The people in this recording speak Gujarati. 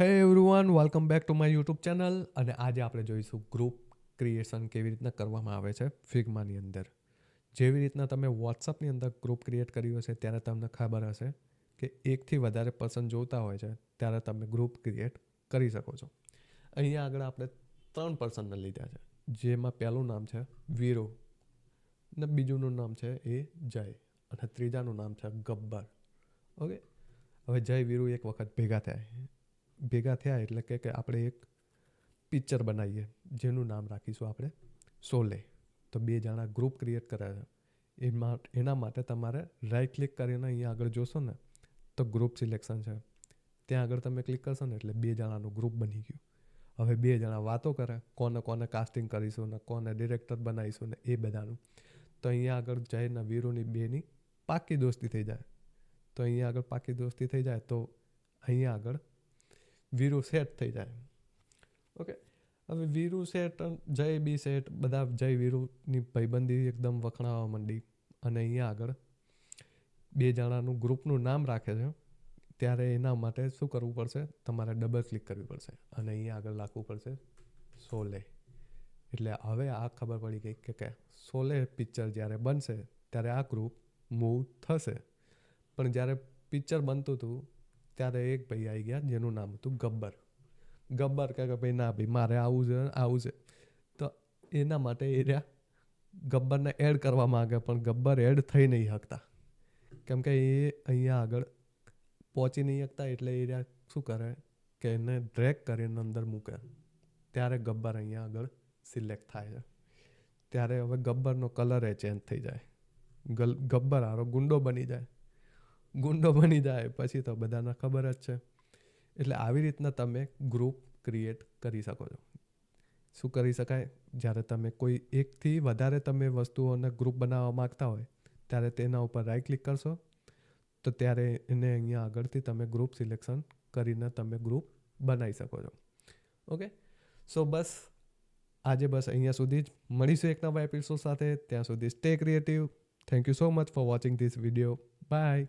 Hey everyone welcome back to my YouTube channel અને આજે આપણે જોઈશું ગ્રુપ ક્રિએશન કેવી રીતના કરવામાં આવે છે ફિગમાની અંદર. જેવી રીતના તમે વોટ્સઅપની અંદર ગ્રુપ ક્રિએટ કર્યું હશે, ત્યારે તમને ખબર હશે કે એકથી વધારે પર્સન જોતા હોય છે, ત્યારે તમે ગ્રુપ ક્રિએટ કરી શકો છો. અહીંયા આગળ આપણે ત્રણ પર્સનને લીધા છે, જેમાં પહેલું નામ છે વીરો ને બીજુંનું નામ છે એ જય અને ત્રીજાનું નામ છે ગબ્બર ઓકે હવે જય વીરુ એક વખત ભેગા થયા. ભેગા થયા એટલે કે કે આપણે એક પિક્ચર બનાવીએ, જેનું નામ રાખીશું આપણે સોલે. તો બે જણા ગ્રુપ ક્રિએટ કરે છે. એમાં એના માટે તમારે રાઈટ ક્લિક કરીને અહીંયા આગળ જોશો ને, તો ગ્રુપ સિલેક્શન છે. ત્યાં આગળ તમે ક્લિક કરશો ને એટલે બે જણાનું ગ્રુપ બની ગયું. હવે બે જણા વાતો કરે, કોને કોને કાસ્ટિંગ કરીશું ને, કોને ડિરેક્ટર બનાવીશું ને, એ બધાનું. તો અહીંયા આગળ જઈને વીરુની બેની પાકી દોસ્તી થઈ જાય. તો અહીંયા આગળ પાકી દોસ્તી થઈ જાય તો અહીંયા આગળ વીરુ સેટ થઈ જાય. ઓકે હવે વીરુ સેટ જય બી સેટ બધા જય વીરુની ભાઈબંધી એકદમ વખણાવા માંડી. અને અહીંયા આગળ બે જણાનું ગ્રુપનું નામ રાખે છે. ત્યારે એના માટે શું કરવું પડશે? તમારે ડબલ ક્લિક કરવી પડશે. અને અહીંયા આગળ રાખવું પડશે સોલે. એટલે હવે આ ખબર પડી ગઈ કે કે સોલે પિક્ચર જ્યારે બનશે ત્યારે આ ગ્રુપ મૂવ થશે. પણ જ્યારે પિક્ચર બનતું હતું ત્યારે એક ભાઈ આવી ગયા જેનું નામ હતું ગબ્બર. ગબ્બર કહે કે ભાઈ, ના ભાઈ, મારે આવું છે આવું છે. તો એના માટે એ રહ્યા. ગબ્બરને એડ કરવા માંગે, પણ ગબ્બર એડ થઈ નહીં શકતા કેમ કે એ અહીંયા આગળ પહોંચી નહીં શકતા એટલે એ રહ્યા, શું કરે કે એને ડ્રેક કરીને અંદર મૂકે. ત્યારે ગબ્બર અહીંયા આગળ સિલેક્ટ થાય છે. ત્યારે હવે ગબ્બરનો કલર એ ચેન્જ થઈ જાય. ગલ, ગબ્બર આરો ગુંડો બની જાય. ગુંડો બની જાય, પછી તો બધાને ખબર જ છે. એટલે આવી રીતના તમે ગ્રુપ ક્રિએટ કરી શકો છો. શું કરી શકાય? જ્યારે તમે કોઈ એકથી વધારે તમે વસ્તુઓને ગ્રુપ બનાવવા માગતા હોય, ત્યારે તેના ઉપર રાઈટ ક્લિક કરશો. તો ત્યારે એને અહીંયા આગળથી તમે ગ્રુપ સિલેક્શન કરીને તમે ગ્રુપ બનાવી શકો છો. ઓકે સો બસ આજે બસ અહીંયા સુધી જ. મળીશું એક નવા એપિસોડ સાથે. ત્યાં સુધી stay creative thank you so much for watching this video bye